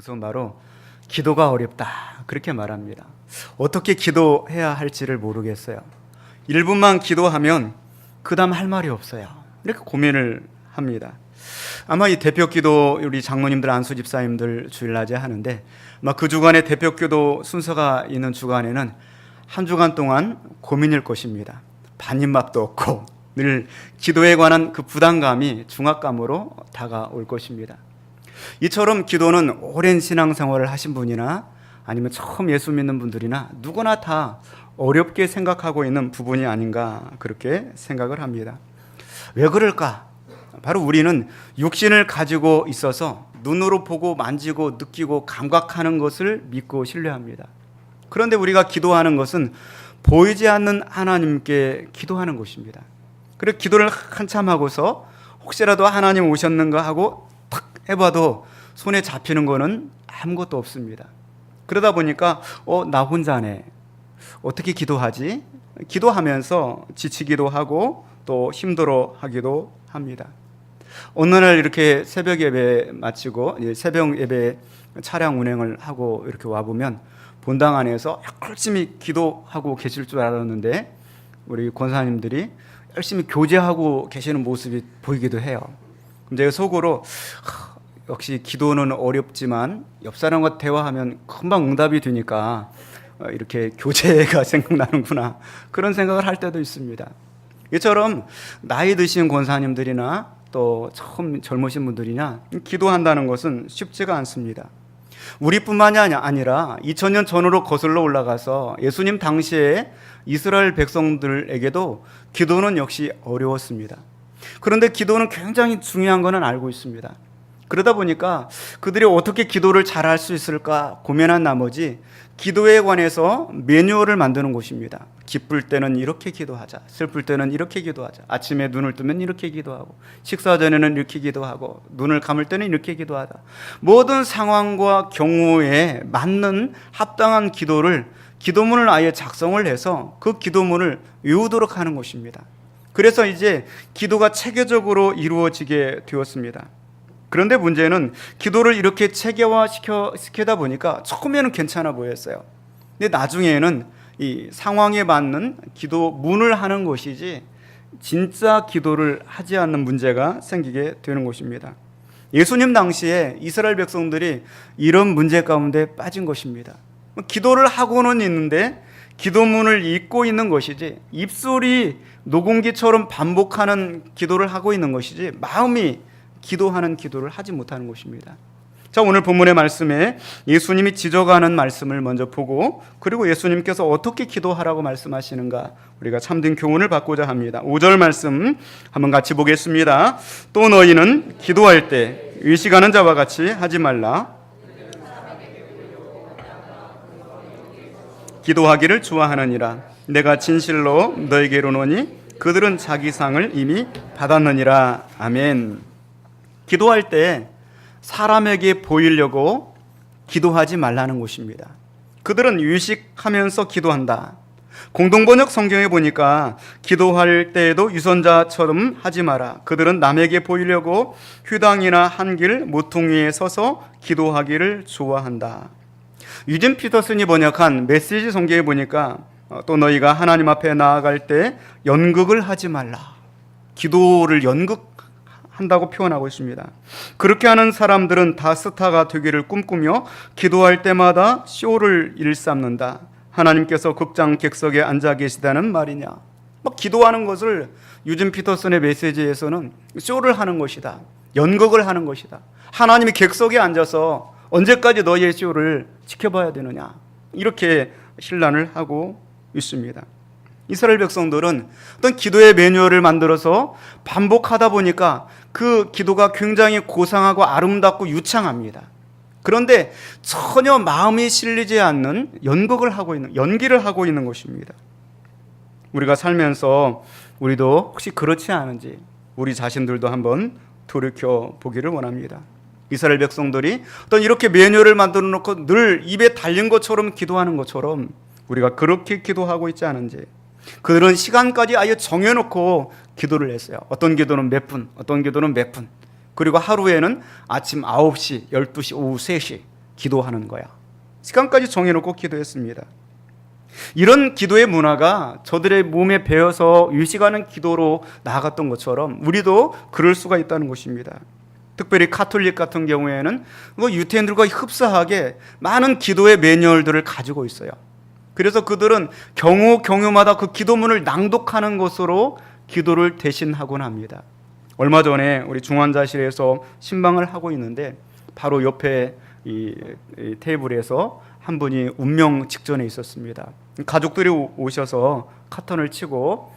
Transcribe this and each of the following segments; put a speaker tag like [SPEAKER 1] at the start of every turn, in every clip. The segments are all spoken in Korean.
[SPEAKER 1] 그것은 바로 기도가 어렵다. 그렇게 말합니다. 어떻게 기도해야 할지를 모르겠어요. 1분만 기도하면 그 다음 할 말이 없어요. 이렇게 고민을 합니다. 아마 이 대표 기도 우리 장로님들 안수 집사님들 주일낮에 하는데 아마 그 주간에 대표 기도 순서가 있는 주간에는 한 주간 동안 고민일 것입니다. 반입맛도 없고 늘 기도에 관한 그 부담감이 중압감으로 다가올 것입니다. 이처럼 기도는 오랜 신앙생활을 하신 분이나 아니면 처음 예수 믿는 분들이나 누구나 다 어렵게 생각하고 있는 부분이 아닌가 그렇게 생각을 합니다. 왜 그럴까? 바로 우리는 육신을 가지고 있어서 눈으로 보고 만지고 느끼고 감각하는 것을 믿고 신뢰합니다. 그런데 우리가 기도하는 것은 보이지 않는 하나님께 기도하는 것입니다. 그리고 기도를 한참 하고서 혹시라도 하나님 오셨는가 하고 탁 해봐도 손에 잡히는 거는 아무것도 없습니다. 그러다 보니까 어 나 혼자네 어떻게 기도하지? 기도하면서 지치기도 하고 또 힘들어 하기도 합니다. 어느 날 이렇게 새벽 예배 마치고 새벽 예배 차량 운행을 하고 이렇게 와 보면 본당 안에서 열심히 기도하고 계실 줄 알았는데 우리 권사님들이 열심히 교제하고 계시는 모습이 보이기도 해요. 근데 속으로 하, 역시 기도는 어렵지만 옆 사람과 대화하면 금방 응답이 되니까 어, 이렇게 교제가 생각나는구나 그런 생각을 할 때도 있습니다. 이처럼 나이 드신 권사님들이나 또 처음 젊으신 분들이나 기도한다는 것은 쉽지가 않습니다. 우리뿐만이 아니- 아니라 2000년 전으로 거슬러 올라가서 예수님 당시에 이스라엘 백성들에게도 기도는 역시 어려웠습니다. 그런데 기도는 굉장히 중요한 것은 알고 있습니다. 그러다 보니까 그들이 어떻게 기도를 잘할 수 있을까 고민한 나머지 기도에 관해서 매뉴얼을 만드는 곳입니다. 기쁠 때는 이렇게 기도하자. 슬플 때는 이렇게 기도하자. 아침에 눈을 뜨면 이렇게 기도하고 식사 전에는 이렇게 기도하고 눈을 감을 때는 이렇게 기도하다. 모든 상황과 경우에 맞는 합당한 기도를 기도문을 아예 작성을 해서 그 기도문을 외우도록 하는 것입니다. 그래서 이제 기도가 체계적으로 이루어지게 되었습니다. 그런데 문제는 기도를 이렇게 체계화 시켜 시키다 보니까 처음에는 괜찮아 보였어요. 근데 나중에는 이 상황에 맞는 기도 문을 하는 것이지 진짜 기도를 하지 않는 문제가 생기게 되는 것입니다. 예수님 당시에 이스라엘 백성들이 이런 문제 가운데 빠진 것입니다. 기도를 하고는 있는데 기도문을 읽고 있는 것이지 입술이 녹음기처럼 반복하는 기도를 하고 있는 것이지 마음이 기도하는 기도를 하지 못하는 것입니다. 자, 오늘 본문의 말씀에 예수님이 지적하는 말씀을 먼저 보고 그리고 예수님께서 어떻게 기도하라고 말씀하시는가 우리가 참된 교훈을 받고자 합니다. 5절 말씀 한번 같이 보겠습니다. 또 너희는 기도할 때 의식하는 자와 같이 하지 말라. 기도하기를 좋아하느니라. 내가 진실로 너에게로 노니 그들은 자기 상을 이미 받았느니라. 아멘. 기도할 때 사람에게 보이려고 기도하지 말라는 것입니다. 그들은 유식하면서 기도한다. 공동번역 성경에 보니까 기도할 때에도 유선자처럼 하지 마라. 그들은 남에게 보이려고 휴당이나 한길 모퉁이에 서서 기도하기를 좋아한다. 유진 피터슨이 번역한 메시지 성경에 보니까 어, 또 너희가 하나님 앞에 나아갈 때 연극을 하지 말라. 기도를 연극 한다고 표현하고 있습니다. 그렇게 하는 사람들은 다 스타가 되기를 꿈꾸며 기도할 때마다 쇼를 일삼는다. 하나님께서 극장 객석에 앉아 계시다는 말이냐? 막 기도하는 것을 유진 피터슨의 메시지에서는 쇼를 하는 것이다. 연극을 하는 것이다. 하나님이 객석에 앉아서 언제까지 너희의 쇼를 지켜봐야 되느냐? 이렇게 신란을 하고 있습니다. 이스라엘 백성들은 어떤 기도의 매뉴얼을 만들어서 반복하다 보니까 그 기도가 굉장히 고상하고 아름답고 유창합니다. 그런데 전혀 마음이 실리지 않는 연극을 하고 있는 연기를 하고 있는 것입니다. 우리가 살면서 우리도 혹시 그렇지 않은지 우리 자신들도 한번 돌이켜 보기를 원합니다. 이스라엘 백성들이 어떤 이렇게 매뉴얼을 만들어 놓고 늘 입에 달린 것처럼 기도하는 것처럼 우리가 그렇게 기도하고 있지 않은지 그들은 시간까지 아예 정해놓고 기도를 했어요. 어떤 기도는 몇 분, 어떤 기도는 몇 분. 그리고 하루에는 아침 9시, 12시, 오후 3시 기도하는 거야. 시간까지 정해놓고 기도했습니다. 이런 기도의 문화가 저들의 몸에 배어서 유식하는 기도로 나아갔던 것처럼 우리도 그럴 수가 있다는 것입니다. 특별히 카톨릭 같은 경우에는 뭐 유태인들과 흡사하게 많은 기도의 매뉴얼들을 가지고 있어요. 그래서 그들은 경우 경우마다 그 기도문을 낭독하는 것으로 기도를 대신하곤 합니다. 얼마 전에 우리 중환자실에서 신방을 하고 있는데 바로 옆에 이, 이 테이블에서 한 분이 운명 직전에 있었습니다. 가족들이 오- 오셔서 카턴을 치고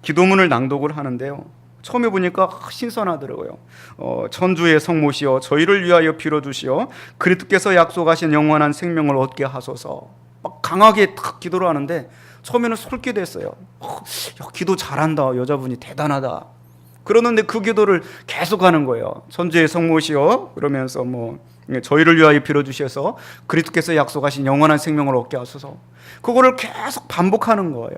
[SPEAKER 1] 기도문을 낭독을 하는데요. 처음에 보니까 신선하더라고요. 어, 천주의 성모시여 저희를 위하여 빌어주시어 그리스도께서 약속하신 영원한 생명을 얻게 하소서. 막 강하게 탁 기도를 하는데 처음에는 솔깃했어요. 어, 야, 기도 잘한다. 여자분이 대단하다. 그러는데 그 기도를 계속 하는 거예요. 천주의 성모시여 그러면서 뭐 저희를 위하여 빌어주셔서 그리스도께서 약속하신 영원한 생명을 얻게 하소서. 그거를 계속 반복하는 거예요.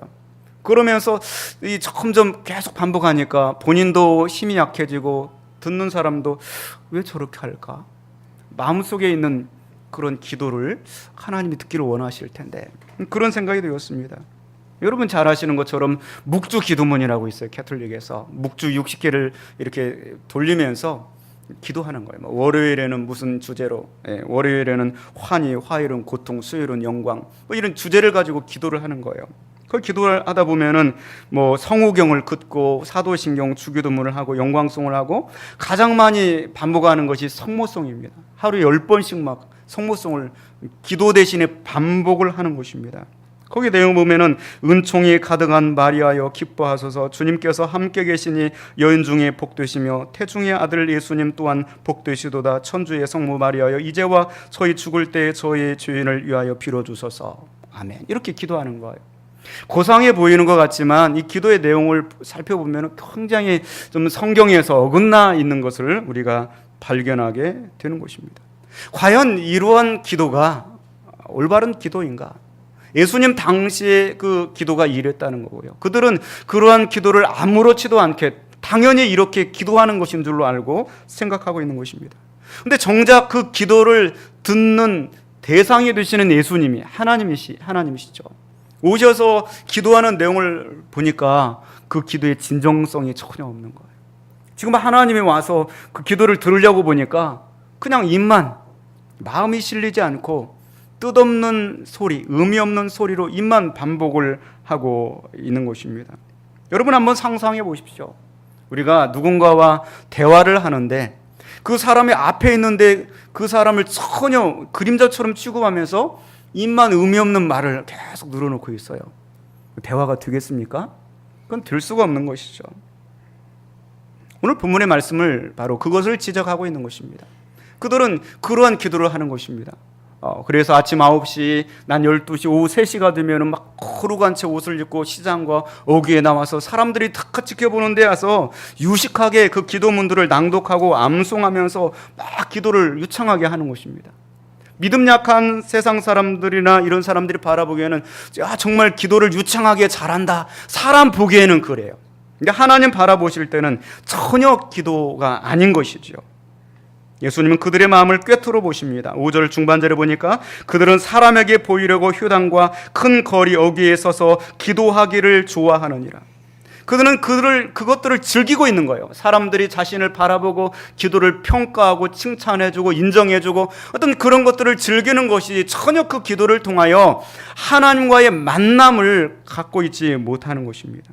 [SPEAKER 1] 그러면서 이 점점 계속 반복하니까 본인도 힘이 약해지고 듣는 사람도 왜 저렇게 할까? 마음속에 있는 그런 기도를 하나님이 듣기를 원하실 텐데 그런 생각이 되었습니다. 여러분 잘 아시는 것처럼 묵주 기도문이라고 있어요. 캐톨릭에서 묵주 60개를 이렇게 돌리면서 기도하는 거예요. 뭐 월요일에는 무슨 주제로, 예, 월요일에는 환희, 화요일은 고통, 수요일은 영광, 뭐 이런 주제를 가지고 기도를 하는 거예요. 그 기도를 하다 보면은 뭐 성우경을 긋고 사도신경, 주기도문을 하고 영광송을 하고 가장 많이 반복하는 것이 성모송입니다. 하루에 열 번씩 막 성모송을 기도 대신에 반복을 하는 것입니다. 거기 내용 보면은 은총이 가득한 마리아여 기뻐하소서 주님께서 함께 계시니 여인 중에 복되시며 태중의 아들 예수님 또한 복되시도다 천주의 성모 마리아여 이제와 저희 죽을 때 저희 죄인을 위하여 빌어주소서 아멘 이렇게 기도하는 거예요. 고상해 보이는 것 같지만 이 기도의 내용을 살펴보면 굉장히 좀 성경에서 어긋나 있는 것을 우리가 발견하게 되는 것입니다. 과연 이러한 기도가 올바른 기도인가? 예수님 당시에 그 기도가 이랬다는 거고요. 그들은 그러한 기도를 아무렇지도 않게 당연히 이렇게 기도하는 것인 줄로 알고 생각하고 있는 것입니다. 근데 정작 그 기도를 듣는 대상이 되시는 예수님이 하나님이시 하나님이시죠. 오셔서 기도하는 내용을 보니까 그 기도의 진정성이 전혀 없는 거예요. 지금 하나님이 와서 그 기도를 들으려고 보니까 그냥 입만 마음이 실리지 않고 뜻없는 소리, 의미 없는 소리로 입만 반복을 하고 있는 것입니다. 여러분 한번 상상해 보십시오. 우리가 누군가와 대화를 하는데 그 사람이 앞에 있는데 그 사람을 전혀 그림자처럼 취급하면서 입만 의미 없는 말을 계속 늘어놓고 있어요. 대화가 되겠습니까? 그건 될 수가 없는 것이죠. 오늘 본문의 말씀을 바로 그것을 지적하고 있는 것입니다. 그들은 그러한 기도를 하는 것입니다. 어, 그래서 아침 9시, 난 12시, 오후 3시가 되면 막 거룩한 채 옷을 입고 시장과 어귀에 나와서 사람들이 탁 지켜보는 데 와서 유식하게 그 기도문들을 낭독하고 암송하면서 막 기도를 유창하게 하는 것입니다. 믿음 약한 세상 사람들이나 이런 사람들이 바라보기에는 야, 정말 기도를 유창하게 잘한다. 사람 보기에는 그래요. 근데 하나님 바라보실 때는 전혀 기도가 아닌 것이지요. 예수님은 그들의 마음을 꿰뚫어 보십니다. 5절 중반절에 보니까 그들은 사람에게 보이려고 휴당과 큰 거리 어귀에 서서 기도하기를 좋아하느니라. 그들은 그들을 그것들을 즐기고 있는 거예요. 사람들이 자신을 바라보고 기도를 평가하고 칭찬해주고 인정해주고 어떤 그런 것들을 즐기는 것이 전혀 그 기도를 통하여 하나님과의 만남을 갖고 있지 못하는 것입니다.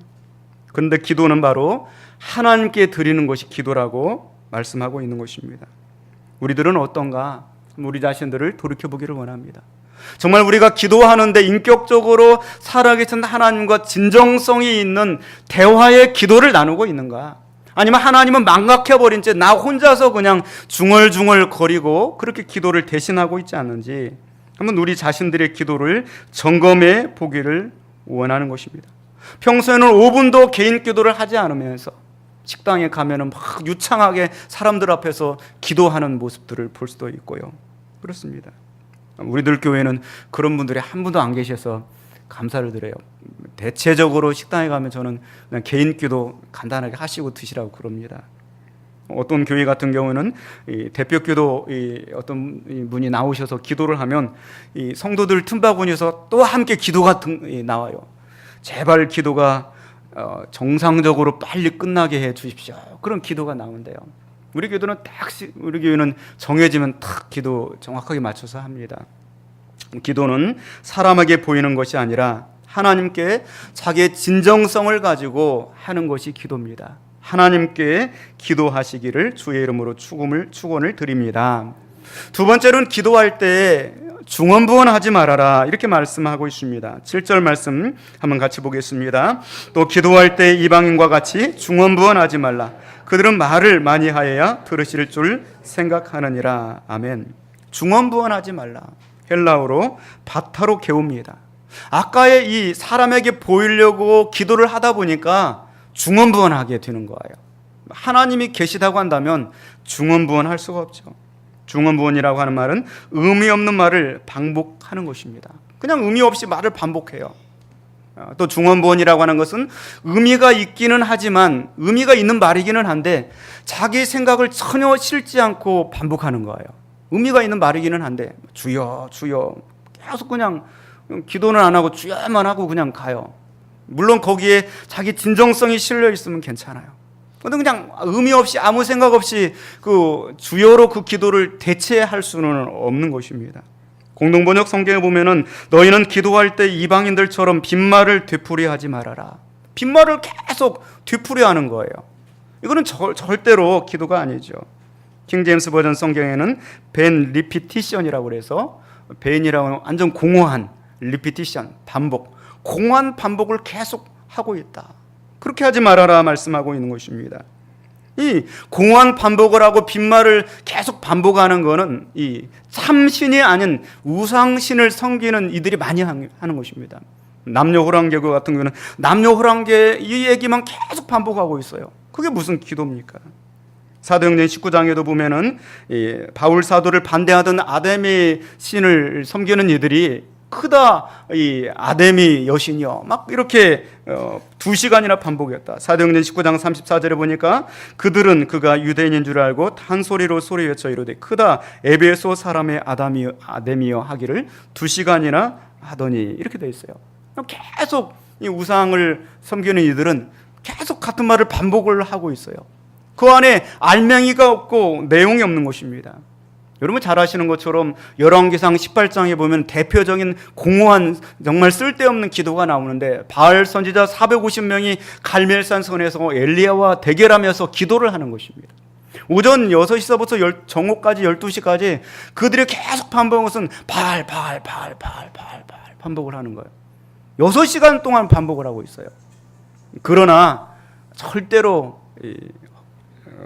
[SPEAKER 1] 그런데 기도는 바로 하나님께 드리는 것이 기도라고 말씀하고 있는 것입니다. 우리들은 어떤가? 우리 자신들을 돌이켜 보기를 원합니다. 정말 우리가 기도하는데 인격적으로 살아계신 하나님과 진정성이 있는 대화의 기도를 나누고 있는가? 아니면 하나님은 망각해버린 채 나 혼자서 그냥 중얼중얼 거리고 그렇게 기도를 대신하고 있지 않는지 한번 우리 자신들의 기도를 점검해 보기를 원하는 것입니다. 평소에는 5분도 개인 기도를 하지 않으면서 식당에 가면은 막 유창하게 사람들 앞에서 기도하는 모습들을 볼 수도 있고요. 그렇습니다. 우리들 교회는 그런 분들이 한 분도 안 계셔서 감사를 드려요. 대체적으로 식당에 가면 저는 그냥 개인 기도 간단하게 하시고 드시라고 그럽니다. 어떤 교회 같은 경우는 이 대표 기도 이 어떤 이 분이 나오셔서 기도를 하면 이 성도들 틈바구니에서 또 함께 기도가 나와요. 제발 기도가 어, 정상적으로 빨리 끝나게 해 주십시오. 그런 기도가 나온대요. 우리 교도는 딱 시- 우리 교회는 정해지면 딱 기도 정확하게 맞춰서 합니다. 기도는 사람에게 보이는 것이 아니라 하나님께 자기의 진정성을 가지고 하는 것이 기도입니다. 하나님께 기도하시기를 주의 이름으로 축원을 드립니다. 두 번째로는 기도할 때 중언부언 하지 말아라 이렇게 말씀하고 있습니다. 7절 말씀 한번 같이 보겠습니다. 또 기도할 때 이방인과 같이 중언부언 하지 말라. 그들은 말을 많이 하여야 들으실 줄 생각하느니라. 아멘. 중언부언 하지 말라. 헬라어로 바타로 개웁니다. 아까의 이 사람에게 보이려고 기도를 하다 보니까 중언부언하게 되는 거예요. 하나님이 계시다고 한다면 중언부언할 수가 없죠. 중언부언이라고 하는 말은 의미 없는 말을 반복하는 것입니다. 그냥 의미 없이 말을 반복해요. 어, 또 중언부언이라고 하는 것은 의미가 있기는 하지만 의미가 있는 말이기는 한데 자기 생각을 전혀 실지 않고 반복하는 거예요. 의미가 있는 말이기는 한데 주여 주여 계속 그냥 기도는 안 하고 주여만 하고 그냥 가요. 물론 거기에 자기 진정성이 실려 있으면 괜찮아요. 근데 그냥 의미 없이 아무 생각 없이 그 주여로 그 기도를 대체할 수는 없는 것입니다. 공동번역 성경에 보면은 너희는 기도할 때 이방인들처럼 빈말을 되풀이하지 말아라. 빈말을 계속 되풀이하는 거예요. 이거는 절, 절대로 기도가 아니죠. 킹 제임스 버전 성경에는 벤 리피티션이라고 그래서 벤이라고 하는 완전 공허한 리피티션 반복 공허한 반복을 계속 하고 있다. 그렇게 하지 말아라 말씀하고 있는 것입니다. 이 공허한 반복을 하고 빈말을 계속 반복하는 거는 이 참신이 아닌 우상신을 섬기는 이들이 많이 하는 것입니다. 남녀 호랑개교 같은 경우는 남녀 호랑개 이 얘기만 계속 반복하고 있어요. 그게 무슨 기도입니까? 사도행전 19장에도 보면은 이 바울 사도를 반대하던 아데미 신을 섬기는 이들이 크다 이 아데미 여신이여 막 이렇게 어, 두 시간이나 반복했다. 사도행전 19장 34절에 보니까 그들은 그가 유대인인 줄 알고 한 소리로 소리 외쳐 이르되 크다 에베소 사람의 아담이 아데미여 하기를 두 시간이나 하더니 이렇게 돼 있어요. 계속 이 우상을 섬기는 이들은 계속 같은 말을 반복을 하고 있어요. 그 안에 알맹이가 없고 내용이 없는 것입니다. 여러분 잘 아시는 것처럼 열왕기상 18장에 보면 대표적인 공허한 정말 쓸데없는 기도가 나오는데 바알 선지자 450명이 갈멜산 선에서 엘리야와 대결하면서 기도를 하는 것입니다. 오전 6시서부터 열- 정오까지 12시까지 그들이 계속 반복한 것은 바알 바알 바알 바알 바알 바알 반복을 하는 거예요. 6시간 동안 반복을 하고 있어요. 그러나 절대로 이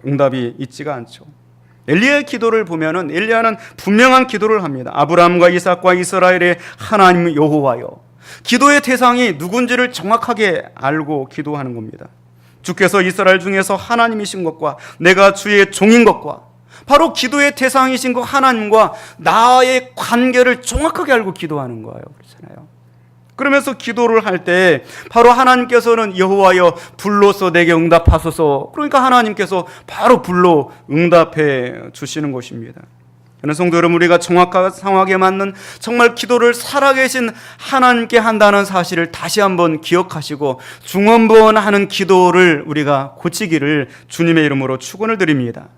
[SPEAKER 1] 응답이 있지가 않죠. 엘리야의 기도를 보면은 엘리야는 분명한 기도를 합니다. 아브라함과 이삭과 이스라엘의 하나님 여호와여. 기도의 대상이 누군지를 정확하게 알고 기도하는 겁니다. 주께서 이스라엘 중에서 하나님이신 것과 내가 주의 종인 것과 바로 기도의 대상이신 그 하나님과 나의 관계를 정확하게 알고 기도하는 거예요. 그렇잖아요. 그러면서 기도를 할 때 바로 하나님께서는 여호와여 불로서 내게 응답하소서. 그러니까 하나님께서 바로 불로 응답해 주시는 것입니다. 저는 성도 여러분 우리가 정확한 상황에 맞는 정말 기도를 살아계신 하나님께 한다는 사실을 다시 한번 기억하시고 중언부언하는 기도를 우리가 고치기를 주님의 이름으로 축원을 드립니다.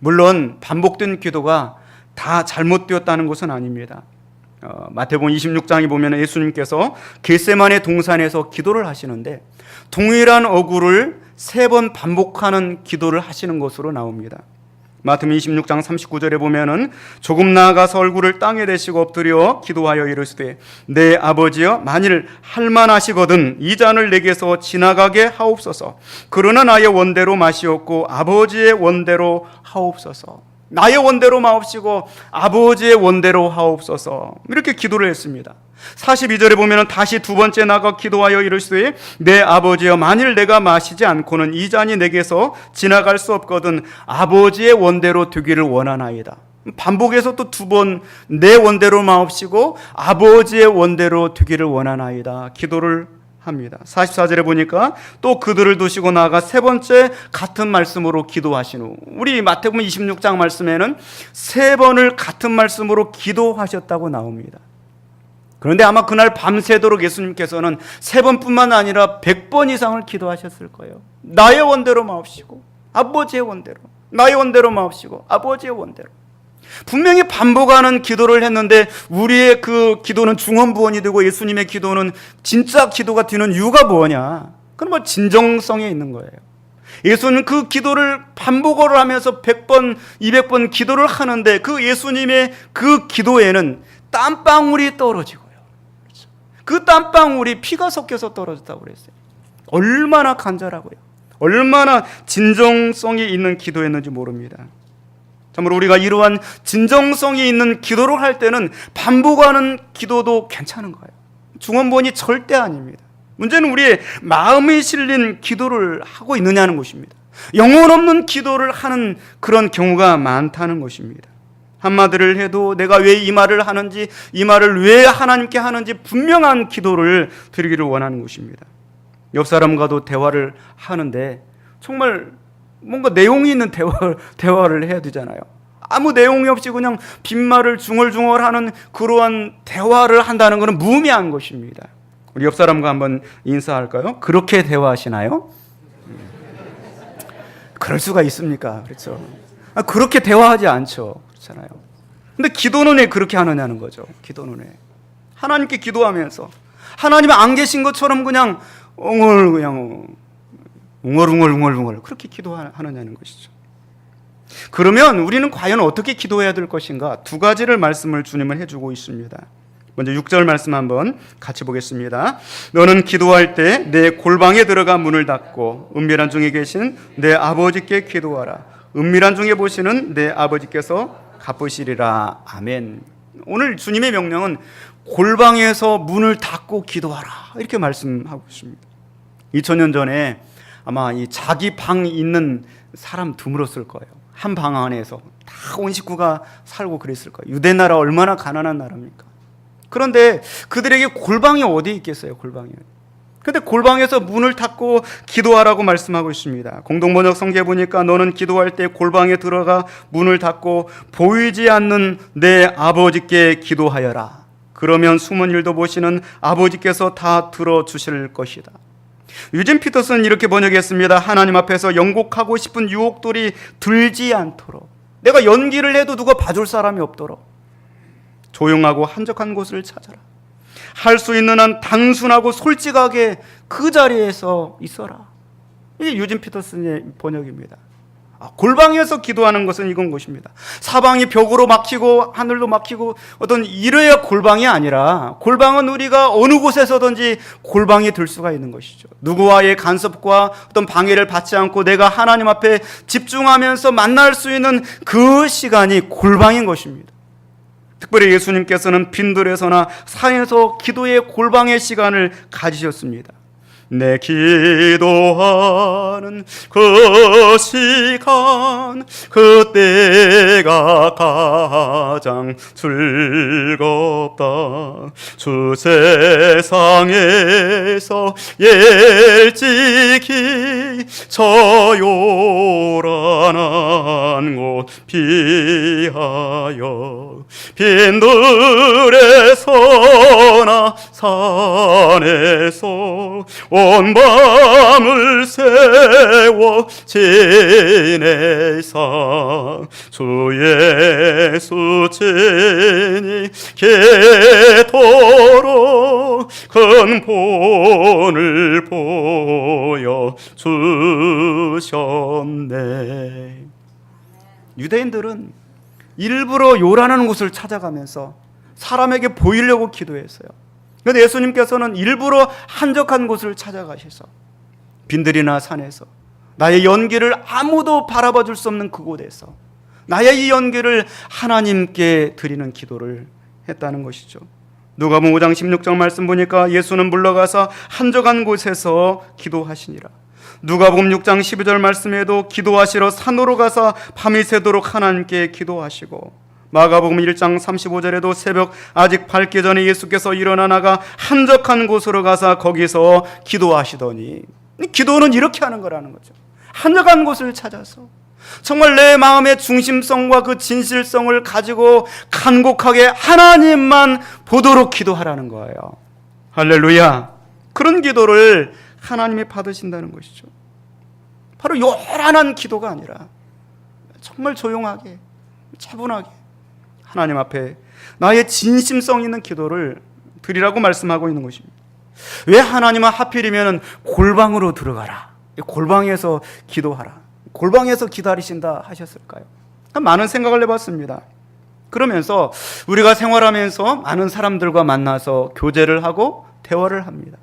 [SPEAKER 1] 물론 반복된 기도가 다 잘못되었다는 것은 아닙니다. 어, 마태복음 26장에 보면 예수님께서 겟세만의 동산에서 기도를 하시는데 동일한 어구를 세 번 반복하는 기도를 하시는 것으로 나옵니다. 마태복음 26장 39절에 보면은 조금 나아가서 얼굴을 땅에 대시고 엎드려 기도하여 이르시되 내 아버지여 만일 할만하시거든 이 잔을 내게서 지나가게 하옵소서 그러나 나의 원대로 마시옵고 아버지의 원대로 하옵소서 나의 원대로 마옵시고 아버지의 원대로 하옵소서 이렇게 기도를 했습니다. 42절에 보면 다시 두 번째 나가 기도하여 이르시되 내 아버지여 만일 내가 마시지 않고는 이 잔이 내게서 지나갈 수 없거든 아버지의 원대로 되기를 원하나이다. 반복해서 또 두 번 내 원대로 마옵시고 아버지의 원대로 되기를 원하나이다. 기도를 합니다. 44절에 보니까 또 그들을 두시고 나아가 세 번째 같은 말씀으로 기도하신 후 우리 마태복음 26장 말씀에는 세 번을 같은 말씀으로 기도하셨다고 나옵니다. 그런데 아마 그날 밤새도록 예수님께서는 세 번뿐만 아니라 백번 이상을 기도하셨을 거예요. 나의 원대로 마옵시고 아버지의 원대로 나의 원대로 마옵시고 아버지의 원대로 분명히 반복하는 기도를 했는데 우리의 그 기도는 중언부언이 되고 예수님의 기도는 진짜 기도가 되는 이유가 뭐냐? 그건 뭐 진정성에 있는 거예요. 예수는 그 기도를 반복을 하면서 100번, 200번 기도를 하는데 그 예수님의 그 기도에는 땀방울이 떨어지고요. 그렇죠? 그 땀방울이 피가 섞여서 떨어졌다고 그랬어요. 얼마나 간절하고요. 얼마나 진정성이 있는 기도였는지 모릅니다. 참으로 우리가 이러한 진정성이 있는 기도를 할 때는 반복하는 기도도 괜찮은 거예요. 중원본이 절대 아닙니다. 문제는 우리의 마음이 실린 기도를 하고 있느냐는 것입니다. 영혼 없는 기도를 하는 그런 경우가 많다는 것입니다. 한마디를 해도 내가 왜 이 말을 하는지, 이 말을 왜 하나님께 하는지 분명한 기도를 드리기를 원하는 것입니다. 옆 사람과도 대화를 하는데 정말 뭔가 내용이 있는 대화를, 대화를 해야 되잖아요. 아무 내용이 없이 그냥 빈말을 중얼중얼 하는 그러한 대화를 한다는 것은 무의미한 것입니다. 우리 옆 사람과 한번 인사할까요? 그렇게 대화하시나요? 그럴 수가 있습니까? 그렇죠. 아, 그렇게 대화하지 않죠. 그렇잖아요. 근데 기도는 왜 그렇게 하느냐는 거죠. 기도는 왜? 하나님께 기도하면서 하나님 안 계신 것처럼 그냥 엉얼 그냥 웅얼웅얼웅얼웅얼 그렇게 기도하느냐는 것이죠. 그러면 우리는 과연 어떻게 기도해야 될 것인가? 두 가지를 말씀을 주님은 해주고 있습니다. 먼저 6절 말씀 한번 같이 보겠습니다. 너는 기도할 때 내 골방에 들어가 문을 닫고 은밀한 중에 계신 내 아버지께 기도하라. 은밀한 중에 보시는 내 아버지께서 갚으시리라. 아멘. 오늘 주님의 명령은 골방에서 문을 닫고 기도하라. 이렇게 말씀하고 있습니다. 2000년 전에 아마 이 자기 방 있는 사람 드물었을 거예요. 한 방 안에서 다 온 식구가 살고 그랬을 거예요. 유대 나라 얼마나 가난한 나라입니까? 그런데 그들에게 골방이 어디 있겠어요? 골방이. 근데 골방에서 문을 닫고 기도하라고 말씀하고 있습니다. 공동번역 성경에 보니까 너는 기도할 때 골방에 들어가 문을 닫고 보이지 않는 내 아버지께 기도하여라. 그러면 숨은 일도 보시는 아버지께서 다 들어주실 것이다. 유진 피터슨 이렇게 번역했습니다. 하나님 앞에서 연곡하고 싶은 유혹들이 들지 않도록 내가 연기를 해도 누가 봐줄 사람이 없도록 조용하고 한적한 곳을 찾아라. 할 수 있는 한 단순하고 솔직하게 그 자리에서 있어라. 이게 유진 피터슨의 번역입니다. 아, 골방에서 기도하는 것은 이건 것입니다. 사방이 벽으로 막히고 하늘도 막히고 어떤 이래야 골방이 아니라 골방은 우리가 어느 곳에서든지 골방이 될 수가 있는 것이죠. 누구와의 간섭과 어떤 방해를 받지 않고 내가 하나님 앞에 집중하면서 만날 수 있는 그 시간이 골방인 것입니다. 특별히 예수님께서는 빈들에서나 산에서 기도의 골방의 시간을 가지셨습니다. 내 기도하는 그 시간 그때가 가장 즐겁다. 주 세상에서 일찍이 저 요란한 곳 피하여 빈들에서나 산에서 온 밤을 세워 지내사 주 예수 친히 개토록 큰 본을 보여 주셨네 유대인들은 일부러 요란한 곳을 찾아가면서 사람에게 보이려고 기도했어요. 그런데 예수님께서는 일부러 한적한 곳을 찾아가셔서 빈들이나 산에서 나의 연기를 아무도 바라봐 줄 수 없는 그곳에서 나의 이 연기를 하나님께 드리는 기도를 했다는 것이죠. 누가복음 5장 16절 말씀 보니까 예수는 물러가서 한적한 곳에서 기도하시니라. 누가복음 6장 12절 말씀에도 기도하시러 산으로 가서 밤이 새도록 하나님께 기도하시고 마가복음 1장 35절에도 새벽 아직 밝기 전에 예수께서 일어나 나가 한적한 곳으로 가서 거기서 기도하시더니 기도는 이렇게 하는 거라는 거죠. 한적한 곳을 찾아서 정말 내 마음의 중심성과 그 진실성을 가지고 간곡하게 하나님만 보도록 기도하라는 거예요. 할렐루야. 그런 기도를 하나님이 받으신다는 것이죠. 바로 요란한 기도가 아니라 정말 조용하게 차분하게 하나님 앞에 나의 진심성 있는 기도를 드리라고 말씀하고 있는 것입니다. 왜 하나님은 하필이면 골방으로 들어가라. 골방에서 기도하라. 골방에서 기다리신다 하셨을까요? 많은 생각을 해봤습니다. 그러면서 우리가 생활하면서 많은 사람들과 만나서 교제를 하고 대화를 합니다.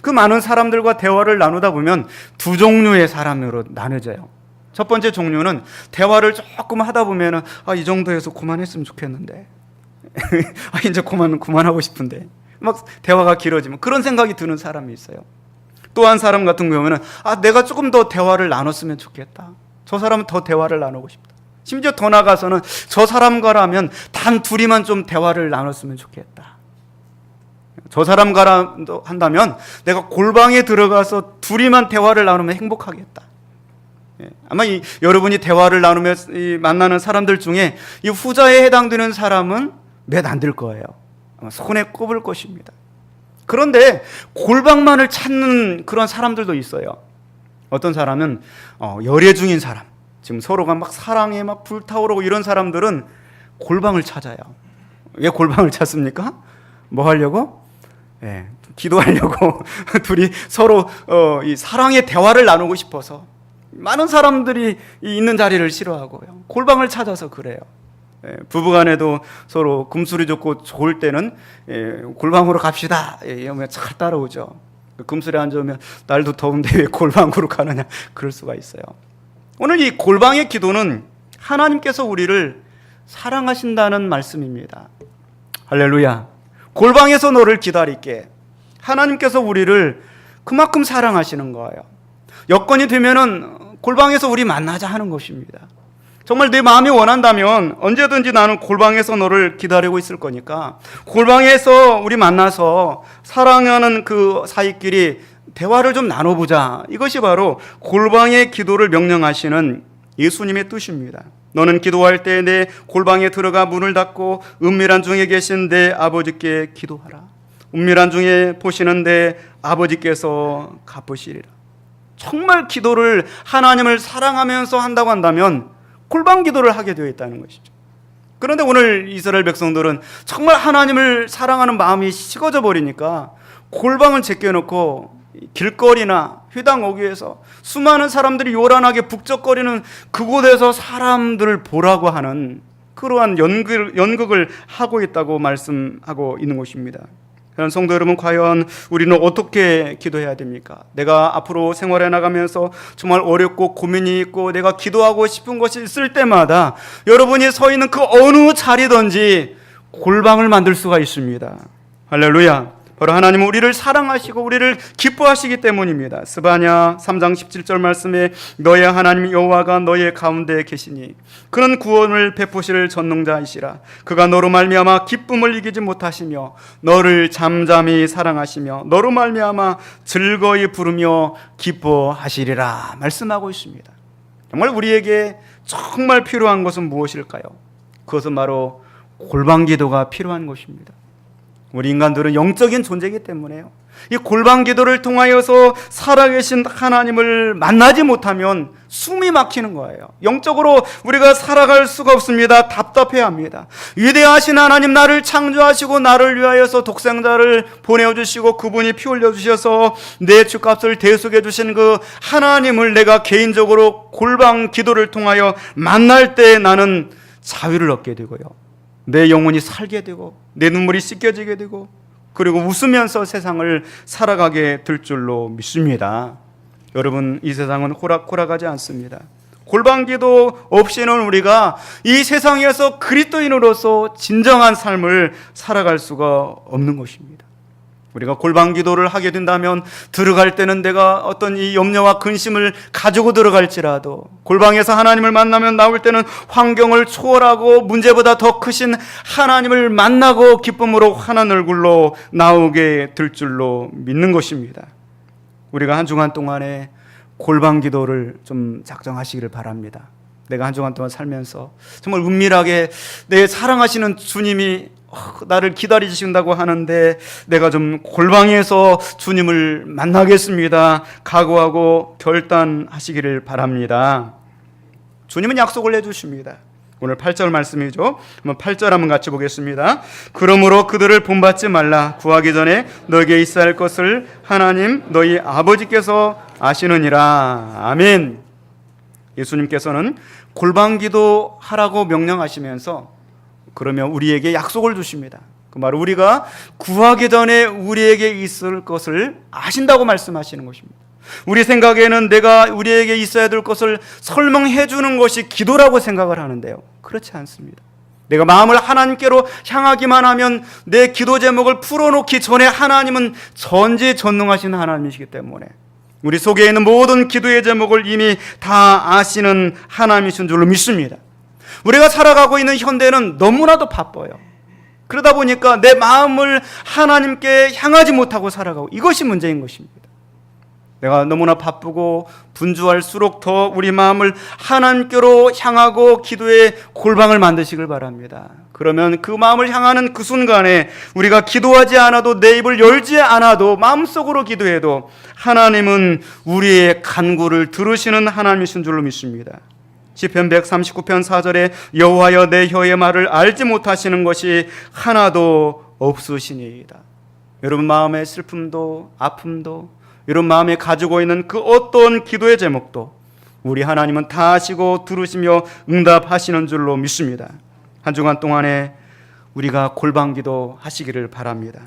[SPEAKER 1] 그 많은 사람들과 대화를 나누다 보면 두 종류의 사람으로 나눠져요. 첫 번째 종류는 대화를 조금 하다 보면은 아, 이 정도에서 그만했으면 좋겠는데. 아, 이제 그만 그만하고 싶은데. 막 대화가 길어지면 그런 생각이 드는 사람이 있어요. 또 한 사람 같은 경우는 아, 내가 조금 더 대화를 나눴으면 좋겠다. 저 사람은 더 대화를 나누고 싶다. 심지어 더 나가서는 저 사람과라면 단 둘이만 좀 대화를 나눴으면 좋겠다. 저 사람과 한다면 내가 골방에 들어가서 둘이만 대화를 나누면 행복하겠다. 예, 아마 이, 여러분이 대화를 나누며 이, 만나는 사람들 중에 이 후자에 해당되는 사람은 몇 안 될 거예요. 아마 손에 꼽을 것입니다. 그런데 골방만을 찾는 그런 사람들도 있어요. 어떤 사람은 어, 열애 중인 사람, 지금 서로가 막 사랑에 막 불타오르고 이런 사람들은 골방을 찾아요. 왜 골방을 찾습니까? 뭐 하려고? 예, 기도하려고 둘이 서로 어, 이 사랑의 대화를 나누고 싶어서 많은 사람들이 이 있는 자리를 싫어하고요. 골방을 찾아서 그래요. 예, 부부간에도 서로 금술이 좋고 좋을 때는 예, 골방으로 갑시다. 예, 이러면 잘 따라오죠. 금술에 앉으면 날도 더운데 왜 골방으로 가느냐 그럴 수가 있어요. 오늘 이 골방의 기도는 하나님께서 우리를 사랑하신다는 말씀입니다. 할렐루야. 골방에서 너를 기다릴게. 하나님께서 우리를 그만큼 사랑하시는 거예요. 여건이 되면은 골방에서 우리 만나자 하는 것입니다. 정말 내 마음이 원한다면 언제든지 나는 골방에서 너를 기다리고 있을 거니까 골방에서 우리 만나서 사랑하는 그 사이끼리 대화를 좀 나눠보자. 이것이 바로 골방의 기도를 명령하시는 예수님의 뜻입니다. 너는 기도할 때 내 골방에 들어가 문을 닫고 은밀한 중에 계신 내 아버지께 기도하라. 은밀한 중에 보시는 내 아버지께서 갚으시리라. 정말 기도를 하나님을 사랑하면서 한다고 한다면 골방 기도를 하게 되어 있다는 것이죠. 그런데 오늘 이스라엘 백성들은 정말 하나님을 사랑하는 마음이 식어져 버리니까 골방을 제껴놓고 길거리나 회당 오기에서 수많은 사람들이 요란하게 북적거리는 그곳에서 사람들을 보라고 하는 그러한 연극, 연극을 하고 있다고 말씀하고 있는 것입니다. 그런 성도 여러분, 과연 우리는 어떻게 기도해야 됩니까? 내가 앞으로 생활해 나가면서 정말 어렵고 고민이 있고 내가 기도하고 싶은 것이 있을 때마다 여러분이 서 있는 그 어느 자리든지 골방을 만들 수가 있습니다. 할렐루야. 바로 하나님은 우리를 사랑하시고 우리를 기뻐하시기 때문입니다. 스바냐 3장 17절 말씀에 너의 하나님 여호와가 너의 가운데 계시니 그는 구원을 베푸실 전능자이시라 그가 너로 말미암아 기쁨을 이기지 못하시며 너를 잠잠히 사랑하시며 너로 말미암아 즐거이 부르며 기뻐하시리라 말씀하고 있습니다. 정말 우리에게 정말 필요한 것은 무엇일까요? 그것은 바로 골방 기도가 필요한 것입니다. 우리 인간들은 영적인 존재이기 때문에요. 이 골방 기도를 통하여서 살아계신 하나님을 만나지 못하면 숨이 막히는 거예요. 영적으로 우리가 살아갈 수가 없습니다. 답답해 합니다. 위대하신 하나님 나를 창조하시고 나를 위하여서 독생자를 보내어 주시고 그분이 피 흘려 주셔서 내 주값을 대속해 주신 그 하나님을 내가 개인적으로 골방 기도를 통하여 만날 때 나는 자유를 얻게 되고요. 내 영혼이 살게 되고 내 눈물이 씻겨지게 되고 그리고 웃으면서 세상을 살아가게 될 줄로 믿습니다. 여러분 이 세상은 호락호락하지 않습니다. 골방기도 없이는 우리가 이 세상에서 그리스도인으로서 진정한 삶을 살아갈 수가 없는 것입니다. 우리가 골방 기도를 하게 된다면 들어갈 때는 내가 어떤 이 염려와 근심을 가지고 들어갈지라도 골방에서 하나님을 만나면 나올 때는 환경을 초월하고 문제보다 더 크신 하나님을 만나고 기쁨으로 환한 얼굴로 나오게 될 줄로 믿는 것입니다. 우리가 한 주간 동안에 골방 기도를 좀 작정하시기를 바랍니다. 내가 한 주간 동안 살면서 정말 은밀하게 내 사랑하시는 주님이 어, 나를 기다려 주신다고 하는데 내가 좀 골방에서 주님을 만나겠습니다. 각오하고 결단하시기를 바랍니다. 주님은 약속을 해 주십니다. 오늘 8절 말씀이죠. 한번 8절 한번 같이 보겠습니다. 그러므로 그들을 본받지 말라. 구하기 전에 너에게 있어야 할 것을 하나님 너희 아버지께서 아시느니라. 아멘. 예수님께서는 골방 기도 하라고 명령하시면서 그러면 우리에게 약속을 주십니다. 그 말은 우리가 구하기 전에 우리에게 있을 것을 아신다고 말씀하시는 것입니다. 우리 생각에는 내가 우리에게 있어야 될 것을 설명해 주는 것이 기도라고 생각을 하는데요. 그렇지 않습니다. 내가 마음을 하나님께로 향하기만 하면 내 기도 제목을 풀어놓기 전에 하나님은 전지전능하신 하나님이시기 때문에 우리 속에 있는 모든 기도의 제목을 이미 다 아시는 하나님이신 줄로 믿습니다. 우리가 살아가고 있는 현대는 너무나도 바빠요. 그러다 보니까 내 마음을 하나님께 향하지 못하고 살아가고 이것이 문제인 것입니다. 내가 너무나 바쁘고 분주할수록 더 우리 마음을 하나님께로 향하고 기도의 골방을 만드시길 바랍니다. 그러면 그 마음을 향하는 그 순간에 우리가 기도하지 않아도 내 입을 열지 않아도 마음속으로 기도해도 하나님은 우리의 간구를 들으시는 하나님이신 줄로 믿습니다. 시편 139편 4절에 여호와여 내 혀의 말을 알지 못하시는 것이 하나도 없으시니이다. 여러분 마음의 슬픔도 아픔도 여러분 마음에 가지고 있는 그 어떤 기도의 제목도 우리 하나님은 다 아시고 들으시며 응답하시는 줄로 믿습니다. 한 주간 동안에 우리가 골방기도 하시기를 바랍니다.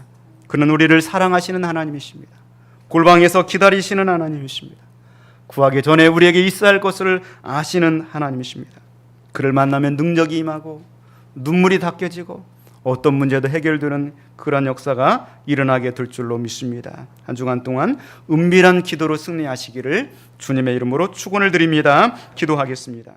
[SPEAKER 1] 그는 우리를 사랑하시는 하나님이십니다. 골방에서 기다리시는 하나님이십니다. 구하기 전에 우리에게 있어야 할 것을 아시는 하나님이십니다. 그를 만나면 능력이 임하고 눈물이 닦여지고 어떤 문제도 해결되는 그런 역사가 일어나게 될 줄로 믿습니다. 한 주간 동안 은밀한 기도로 승리하시기를 주님의 이름으로 축원을 드립니다. 기도하겠습니다.